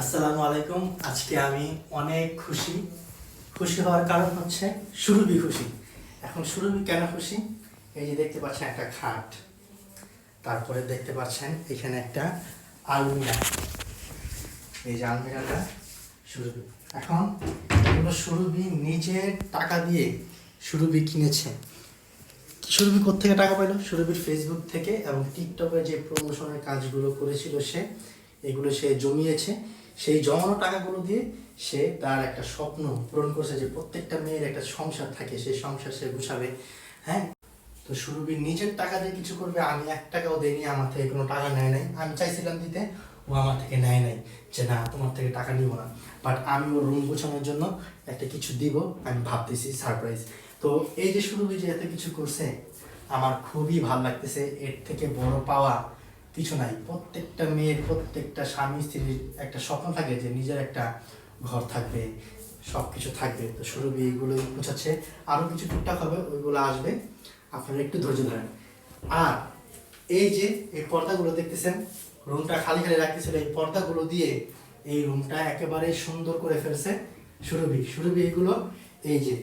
আসসালামু আলাইকুম। আজকে আমি অনেক খুশি। খুশি হওয়ার কারণ হচ্ছে সুরভি খুশি। এখন সুরভি কেন খুশি? এই যে দেখতে পাচ্ছেন একটা খাট। তারপরে দেখতে পাচ্ছেন এখানে একটা আলমিরা। এই যে আলমিরাটা সুরভি। এখন এগুলো সুরভি নিজের টাকা দিয়ে সুরভি কিনেছে। সুরভি থেকে টাকা পেল সুরভির ফেসবুক থেকে এবং টিকটকে যে প্রমোশনের কাজগুলো করেছিল সে, এগুলো সে জমিয়েছে। সেই জমানো টাকাগুলো দিয়ে সে তার একটা স্বপ্ন পূরণ করছে যে প্রত্যেকটা মেয়ের একটা সংসার থাকে, সেই সংসার সে গুছাবে। হ্যাঁ? তো সুরভি নিজের টাকা দিয়ে কিছু করবে, আমি এক টাকাও দেইনি, আমার থেকে কোনো টাকা নেয় নাই। আমি চাইছিলাম দিতে, ও আমার থেকে নেয় নাই যে না, তোমার থেকে টাকা নিব না। বাট আমি ওর রুম গোছানোর জন্য একটা কিছু দিব, আমি ভাবতেছি সারপ্রাইজ তো এই যে সুরভি যে এত কিছু করছে, আমার খুবই ভালো লাগতেছে। এর থেকে বড় পাওয়া কিছু নাই। প্রত্যেকটা মেয়ের প্রত্যেকটা স্বামী স্ত্রীর একটা স্বপ্ন থাকে যে নিজের একটা ঘর থাকবে সব কিছু থাকবে। তো সুরভি এগুলো গুছাচ্ছে। আরও কিছু টুকটাক হবে, ওইগুলো আসবে। আপনারা একটু ধৈর্য ধরেন। আর এই যে এই পর্দাগুলো দেখতেছেন, রুমটা খালি খালি রাখতেছিল, এই পর্দাগুলো দিয়ে এই রুমটা একেবারে সুন্দর করে ফেলছে সুরভি। সুরভি এগুলো এই যে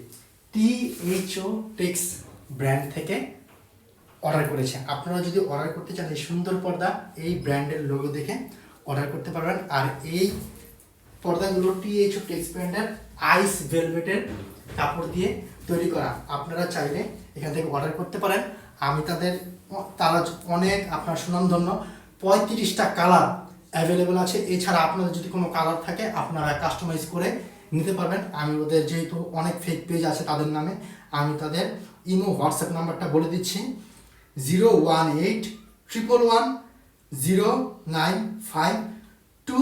T H O tex brand থেকে অর্ডার করেছে আপনারা যদি অর্ডার করতে চান এই সুন্দর পর্দা, এই ব্র্যান্ডের লোগো দেখে অর্ডার করতে পারবেন। আর এই পর্দাগুলো টিএইচ টেক্স ব্র্যান্ডের আইস ভেলভেটের কাপড় দিয়ে তৈরি করা। আপনারা চাইলে এখান থেকে অর্ডার করতে পারেন। আমি তাদের তারা অনেক আপনার সুনামধন্য। পঁয়ত্রিশটা কালার অ্যাভেলেবেল আছে। এছাড়া আপনাদের যদি কোনো কালার থাকে, আপনারা কাস্টমাইজ করে নিতে পারবেন। আমি ওদের যেহেতু অনেক ফেক পেজ আছে তাদের নামে, আমি তাদের ইমো, হোয়াটসঅ্যাপ নাম্বারটা বলে দিচ্ছি। Zero one eight triple one zero nine five two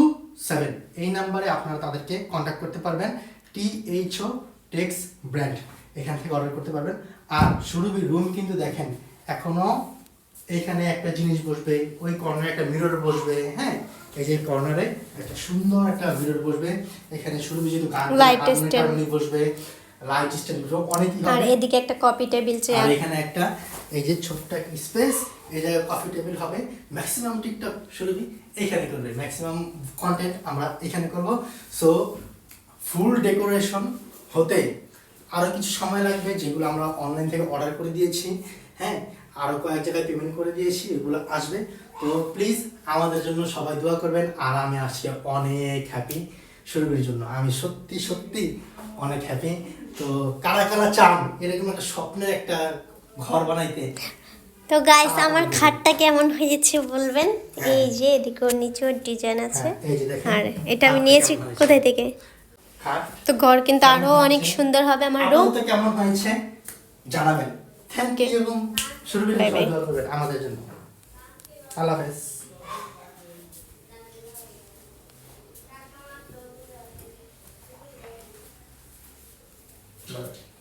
seven এই নাম্বারে আপনারা তাদেরকে কন্ট্যাক্ট করতে পারবেন। T H O tex brand এখান থেকে অর্ডার করতে পারবেন। আর সুরভি রুম কিন্তু দেখেন এখনও এইখানে একটা জিনিস বসবে ওই কর্নারে একটা মিরর বসবে হ্যাঁ? এই যে কর্নারে একটা সুন্দর একটা মিরর বসবে। এখানে সুরভি যেহেতু গান বসবে। লাইট বসবে অনেকই আর এদিকে একটা কপি টেবিল আর এখানে একটা এই যে ছোট্ট একটা স্পেস এই জায়গায় কফি টেবিল হবে। ম্যাক্সিমাম টিকটক সুরভি এখানে করবে। ম্যাক্সিমাম কন্টেন্ট আমরা এখানে করব। সো ফুল ডেকোরেশন হতে আরও কিছু সময় লাগবে যেগুলো আমরা অনলাইন থেকে অর্ডার করে দিয়েছি। হ্যাঁ আরও কয়েক জায়গায় পেমেন্ট করে দিয়েছি এগুলো আসবে। তো প্লিজ আমাদের জন্য সবাই দোয়া করবেন। আর আমি আজকে অনেক হ্যাপি সুরভির জন্য। আমি সত্যি সত্যি অনেক হ্যাপি তো কারা কারা চান? এরকম একটা স্বপ্নের একটা ঘর বানাইতে। তো গাইস আমার খাটটা কেমন হয়েছে বলবেন? এই যে এদিকে নিচেও ডিজাইন আছে। হ্যাঁ, দেখেন। আর এটা আমি নিয়েছি কোথায় থেকে? তো ঘর কিন্তু আরও অনেক সুন্দর হবে আমার রুম আপনাদের কেমন হয়েছে? জানাবেন। থ্যাংক ইউ এবং করবেন আমাদের জন্য। আল্লাহ হাফেজ। Right.